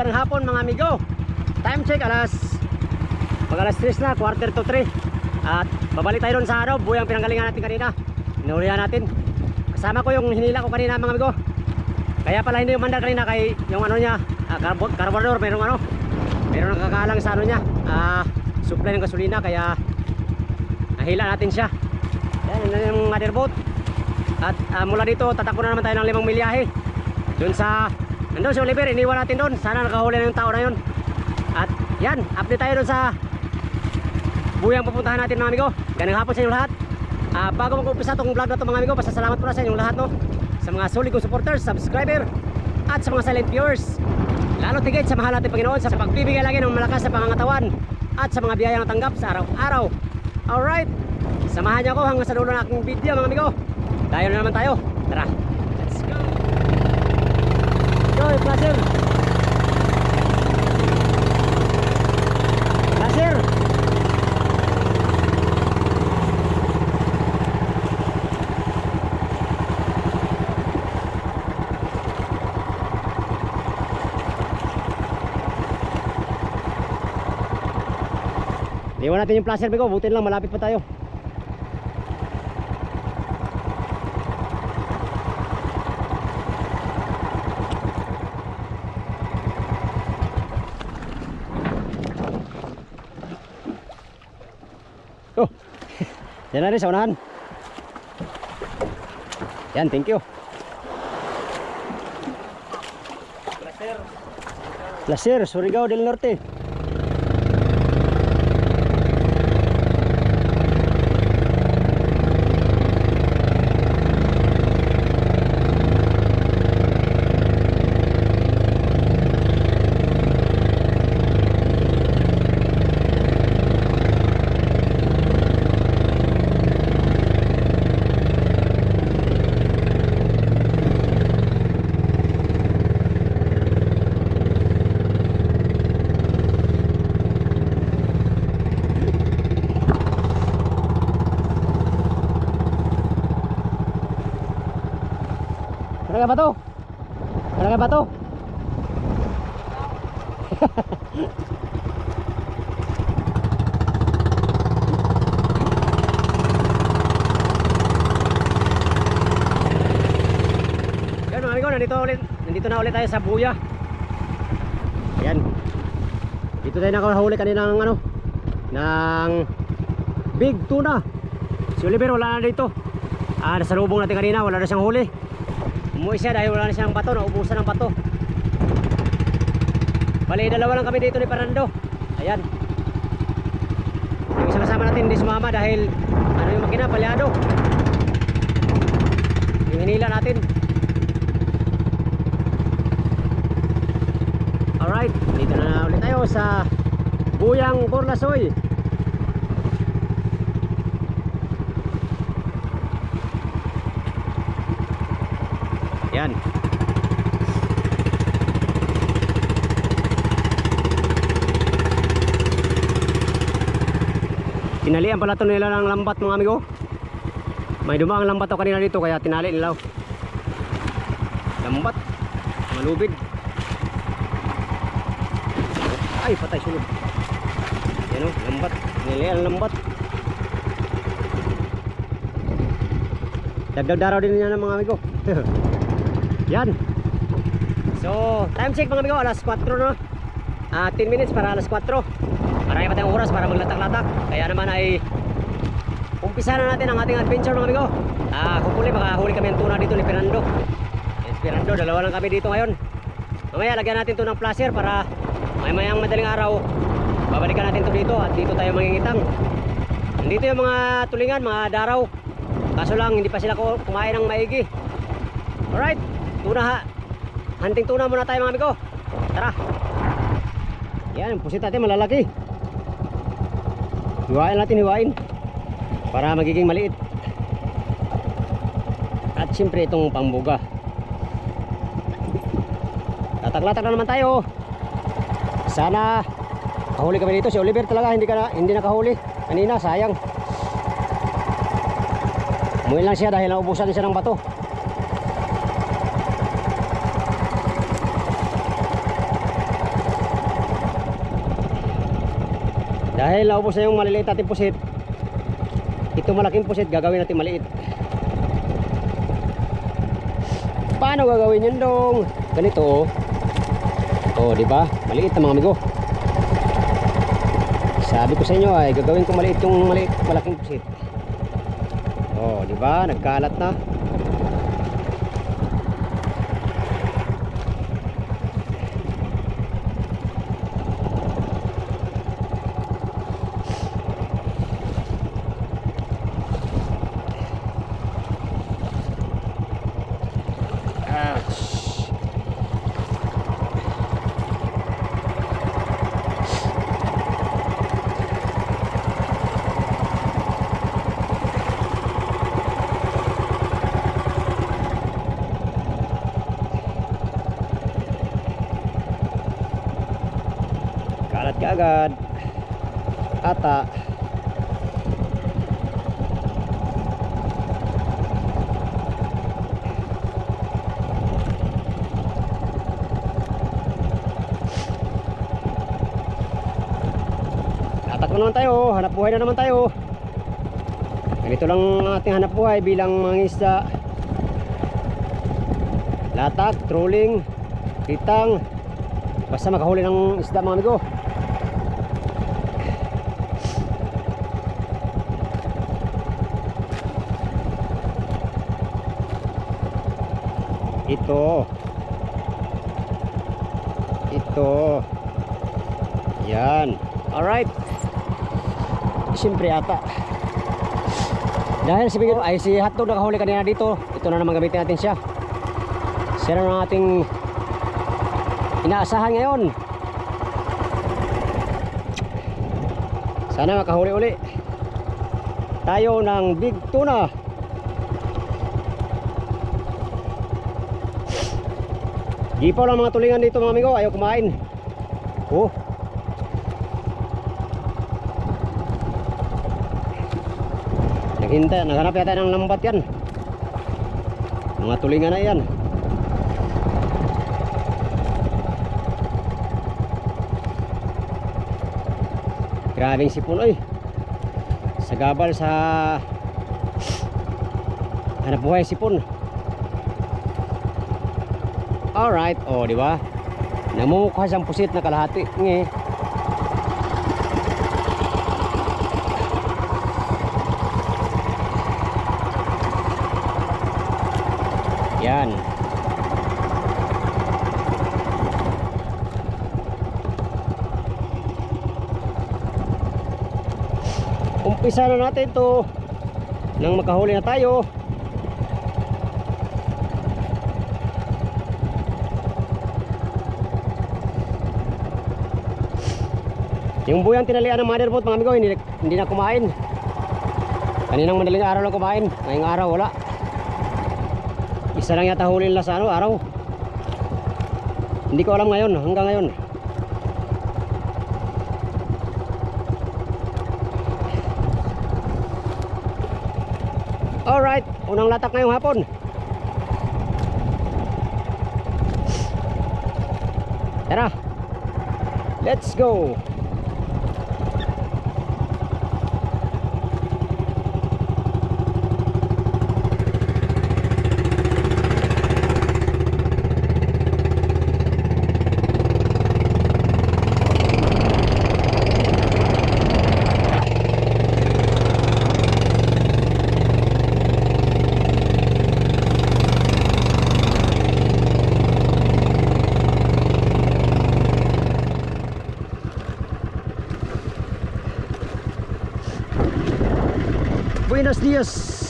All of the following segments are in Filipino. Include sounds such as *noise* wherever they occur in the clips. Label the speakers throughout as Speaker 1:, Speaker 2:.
Speaker 1: Magandang hapon mga amigo. Time check alas Pag alas 3 na, quarter to 3. At babalik tayo sa ano, buyang pinanggalingan natin kanina. Inulihan natin. Kasama ko yung hinila ko kanina mga amigo. Kaya pala hindi umandar kanina kay yung ano niya, ah, carbo- carburetor, merong ano, meron nakakalang sa ano niya, ah, supply ng gasolina kaya nahila natin siya. Yan, na yung mother boat. At ah, mula dito, tatakbo na naman tayo ng limang milyahe. Doon sa, nandun si Oliver, iniwan natin doon. Sana nakahuli na yung tao na yun. At yan, update tayo doon sa buyang pupuntahan natin mga amigo. Ganang hapon sa inyo lahat. Ah, bago mag-umpisa itong vlog na to mga amigo, basta salamat po na sa inyong lahat no. Sa mga solid kong supporters, subscriber, at sa mga silent viewers. Lalo tigit sa mahal natin Panginoon sa pagbibigay lagi ng malakas na pangangatawan at sa mga biyayang tanggap sa araw-araw. Alright, samahan niyo ako hanggang sa dulo ng aking video mga amigo. Tayo na naman tayo. Tara! Go, Placer! Placer! Iwan natin yung placer bigo, butin lang malapit pa tayo. Yan na rin sa unahan. Yan, thank you. Placer, Surigao del Norte. Talaga ba to? Talaga ba to? *laughs* Yan mga amigo, nandito ulit, nandito na ulit tayo sa Buya. Ayan. Dito tayo nakahuli kanina ng ano, ng big tuna. Si Oliver wala na dito. Ah, nasa lubong natin kanina, wala na siyang huli. Umuwi siya dahil wala na siyang bato, naubusan ng bato. Bali, dalawa lang kami dito ni Fernando. Ayan. Yung isang kasama natin hindi sumama dahil ano yung makina, palyado. Yung hinila natin. Alright, dito na ulit tayo sa Buyang Borlasoy. Yan. Tinalian pala ito nila ng lambat mga amigo. May dumaang lambat ako kanina dito kaya tinali nila. oh. Lambat. Malubid. Ay, patay sunod. Yan o, lambat. Nilian lambat. Dagdag daraw din niya ng mga amigo. *laughs* Yan. So, time check mga amigo, alas 4 no. Ah, 10 minutes para alas 4. Marami pa tayong oras para maglatak-latak. Kaya naman ay umpisa na natin ang ating adventure mga amigo. Ah, hopefully makahuli kami ng tuna dito ni Fernando. Yes, Fernando, dalawa lang kami dito ngayon. Mamaya lagyan natin to ng placer para may mayang madaling araw babalikan natin to dito at dito tayo mangingitang. Nandito yung mga tulingan, mga daraw. Kaso lang hindi pa sila ku- kumain ng maigi. Alright, tuna ha. hunting tuna muna tayo mga amigo. Tara. Yan, pusit natin malalaki. Hiwain natin, hiwain. Para magiging maliit. At siyempre itong pambuga. Tatak-latak na naman tayo. Sana kahuli kami dito. Si Oliver talaga hindi, ka na, hindi nakahuli. Kanina, sayang. Umuwi lang siya dahil naubusan siya ng bato. Dahil naubos na yung maliliit natin pusit. Ito malaking pusit, gagawin natin maliit. Paano gagawin yun dong? Ganito oh. Oh, di ba? Maliit na mga amigo. Sabi ko sa inyo ay gagawin ko maliit yung maliit, malaking pusit. Oh, di ba? Nagkalat na. Ouch. Kalat ka agad. Ata. Tatak na naman tayo, hanap buhay na naman tayo. Ganito lang ang ating hanap buhay bilang mga isda. Latak, trolling, kitang, basta makahuli ng isda mga amigo. Ito. Ito. Yan. Alright. Siyempre ata. Dahil si Bigil, ay si Hotdog nakahuli kanina dito. Ito na naman gamitin natin siya. Siya na ating inaasahan ngayon. Sana makahuli uli. Tayo ng big tuna. Gipaw lang mga tulingan dito mga amigo, ayaw kumain. Oh. Naghintay, naghanap yata ng lambat yan. Mga tulingan na yan. Grabing sipon oy. Sa gabal sa hanap buhay sipon. Alright, oh, di ba? Namumukha siyang pusit na kalahati. Nge. Yan. Umpisa na natin to nang makahuli na tayo. Yung buyang tinalian ng motherboard mga amigo, hindi, hindi na kumain. Kaninang madaling araw lang kumain. Ngayong araw wala. Isa lang yata huli nila sa ano, araw. Hindi ko alam ngayon, hanggang ngayon. Alright, unang latak ngayong hapon. Tara. Let's go. Buenos dias.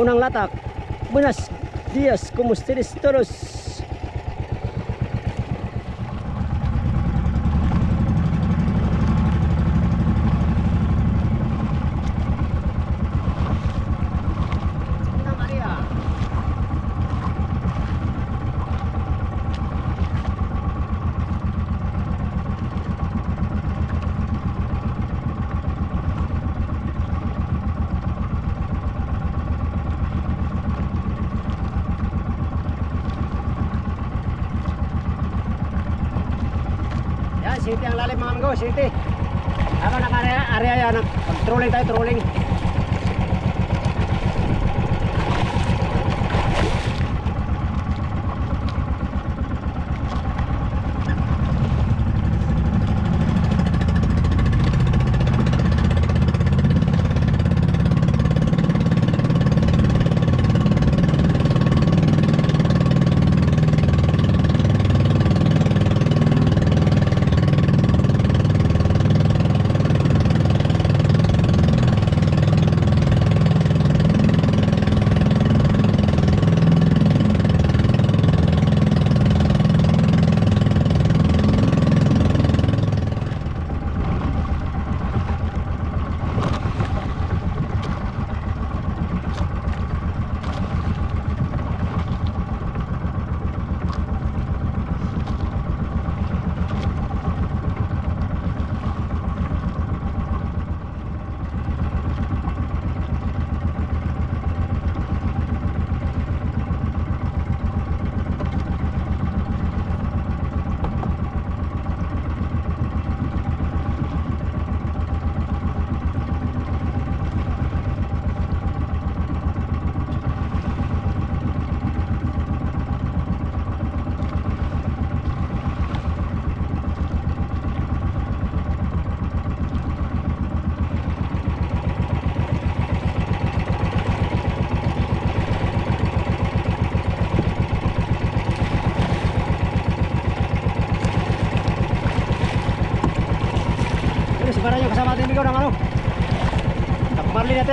Speaker 1: Unang latak. Buenos dias, ustedes todos? 兄弟。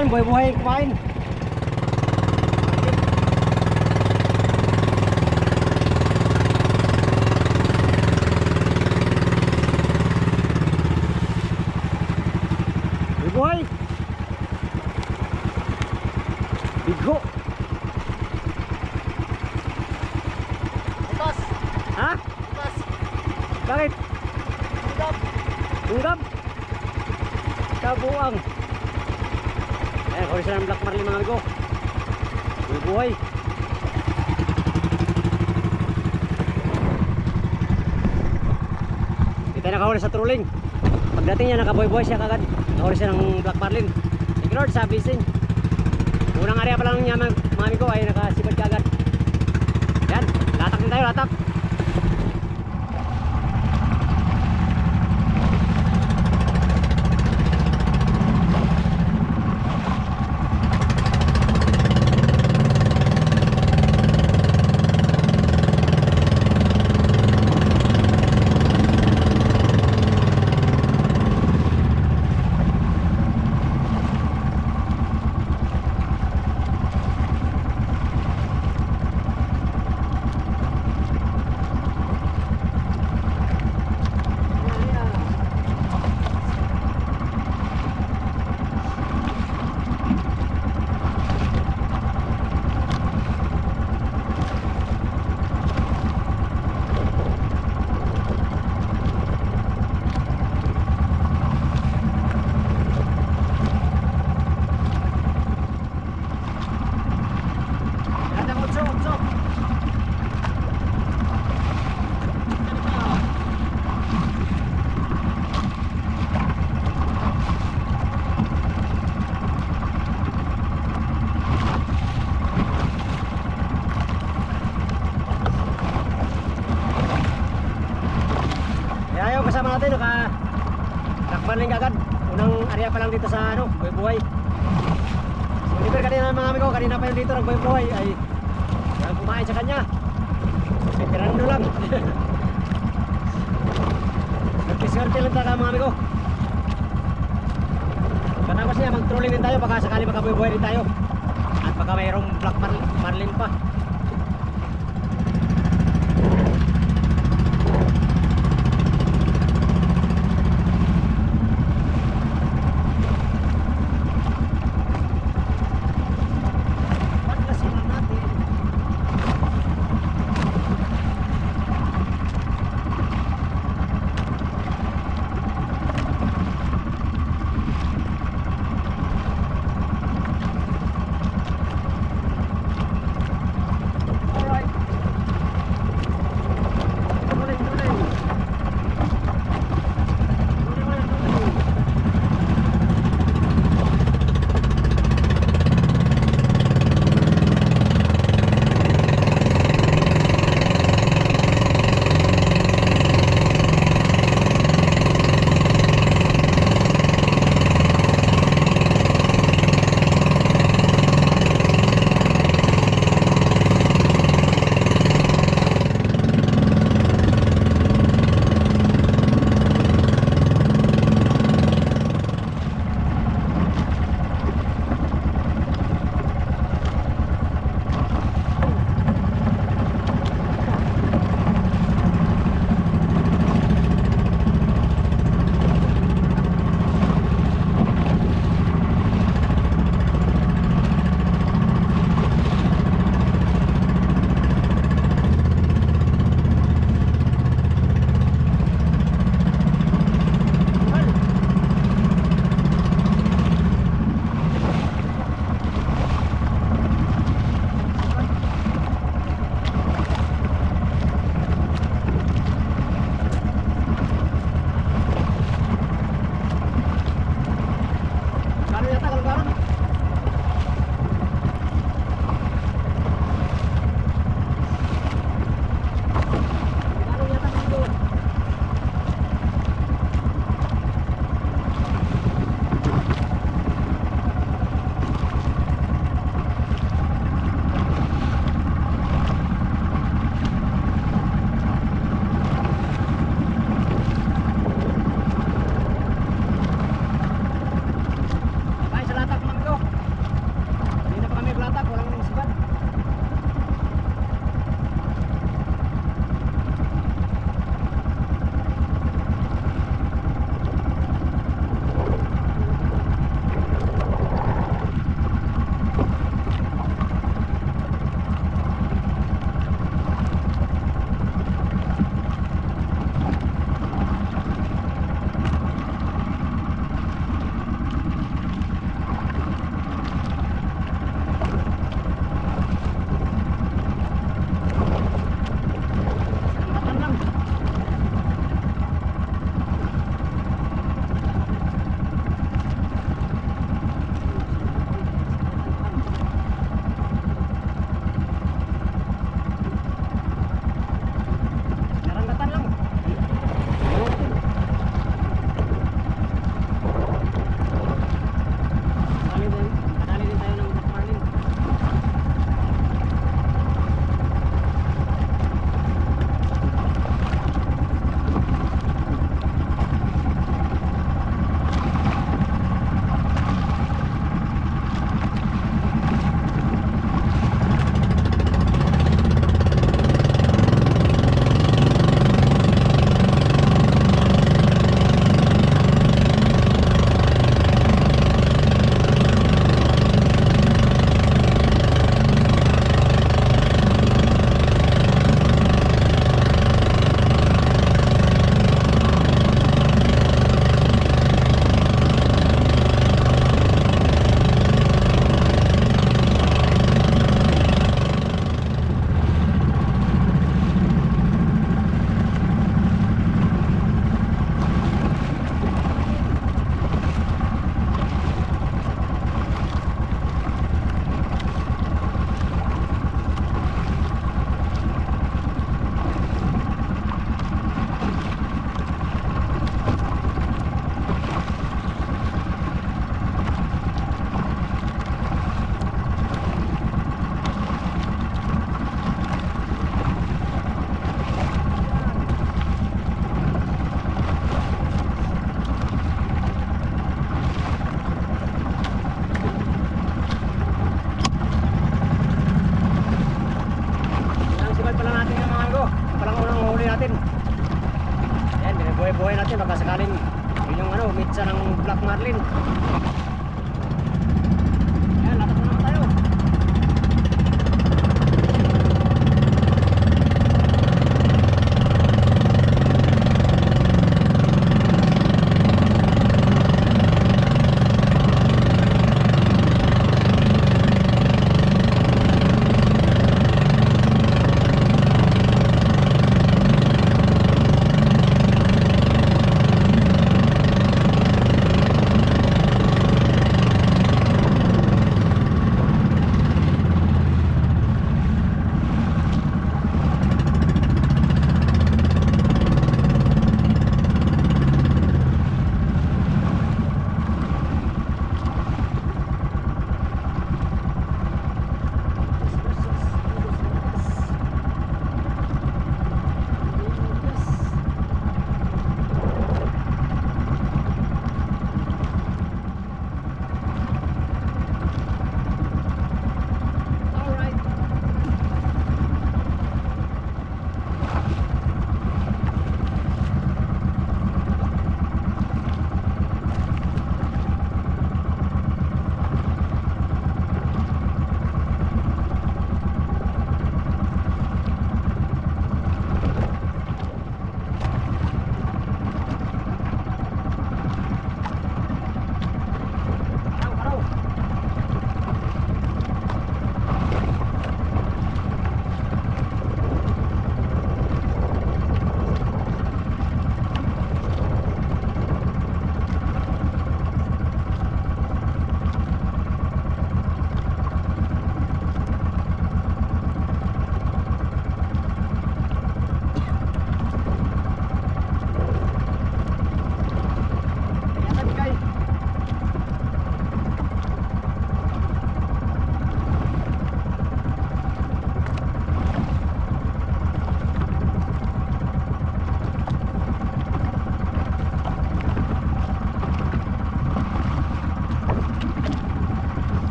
Speaker 1: Natin, buhay-buhay kumain. Bigho.
Speaker 2: Bukas!
Speaker 1: Ha?
Speaker 2: Bukas!
Speaker 1: Bakit?
Speaker 2: Bukas!
Speaker 1: Tunggab. Kabuang. Eh, kung sila ng Black Marley mga amigo. Buhay. Hindi tayo nakahuli sa trolling. Pagdating niya, nakaboy-boy siya kagad. Nakahuli siya ng Black Marlin. Lord sa blessing. Unang area pa lang niya mga amigo ay nakasibad kagad. Yan, latak din tayo, latak. kasama natin naka nakbanling agad unang area pa lang dito sa ano buhay buhay. So liber kanina mga amigo kanina pa yung dito nag buhay buhay ay walang kumain sa kanya. Veterano lang. *laughs* Nagkiswerte lang talaga mga amigo. Katapos niya mag-trolling din tayo baka sakali makabuhay buhay din tayo. At baka mayroong black marlin pa.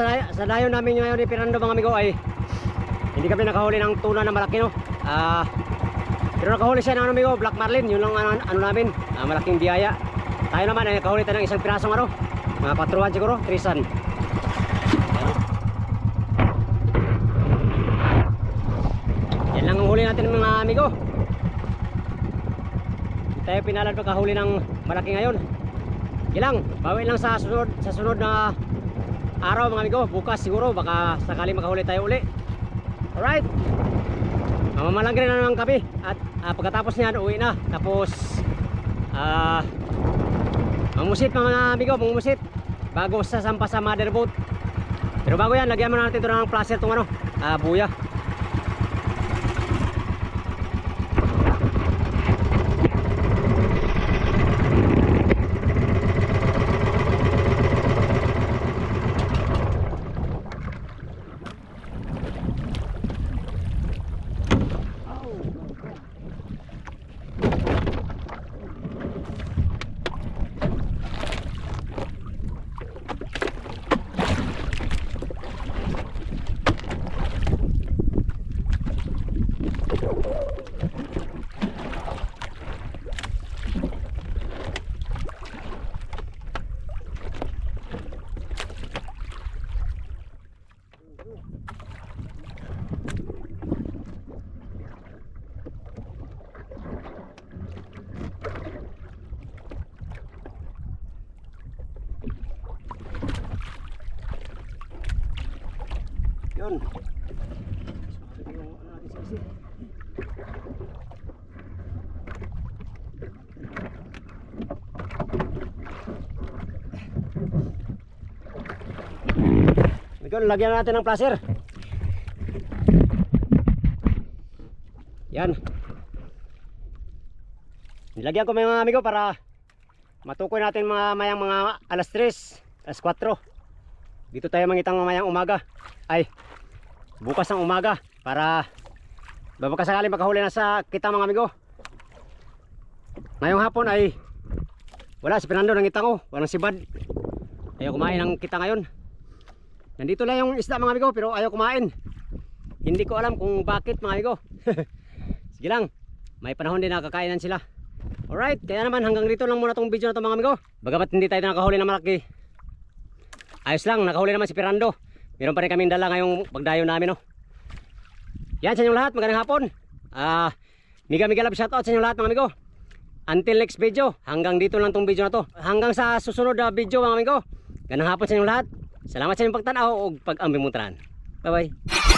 Speaker 1: Sa, layo namin ngayon ni Fernando mga amigo ay hindi kami nakahuli ng tuna na malaki no. Ah, pero nakahuli siya ng ano amigo, Black Marlin, yun lang ano, ano namin, ah, malaking biyaya. Tayo naman ay nakahuli tayo ng isang pirasong ano, mga patruhan siguro, trisan. Yan lang ang huli natin mga amigo. Tayo pinalad pagkahuli ng malaki ngayon. Ilang, bawi lang sa sunod sa sunod na araw mga amigo. Bukas siguro baka sakali makahuli tayo uli. Alright. Mamamalangkin na naman kami at ah, pagkatapos niyan uwi na. Tapos ah Mamusit mga amigo, mamusit bago sasampa sa mother boat. Pero bago yan, lagyan mo na natin ito ng placer itong ano, ah, buya. Yun. Yung ano natin sa isip. Yun, lagyan natin ng placer. Yan. Nilagyan ko mga amigo para matukoy natin mga mayang mga alas 3, alas 4. Dito tayo mangitang mamayang umaga. Ay, bukas ng umaga para baka sakali makahuli na sa kita mga amigo. Ngayong hapon ay wala si Fernando nangitang ko, walang sibad. Ayaw kumain ng kita ngayon. Nandito lang yung isda mga amigo pero ayaw kumain. Hindi ko alam kung bakit mga amigo. *laughs* Sige lang, may panahon din nakakainan sila. Alright, kaya naman hanggang dito lang muna tong video na to mga amigo. Bagamat hindi tayo nakahuli ng malaki, Ayos lang, nakahuli naman si Pirando. Meron pa rin kaming dala ngayong pagdayo namin, no. Yan sa inyong lahat, magandang hapon. Ah, miga miga love shoutout sa inyong lahat mga amigo. Until next video, hanggang dito lang tong video na to. Hanggang sa susunod na video mga amigo. Ganang hapon sa inyong lahat. Salamat sa inyong pagtanaw o pag-ambimutan. Bye bye.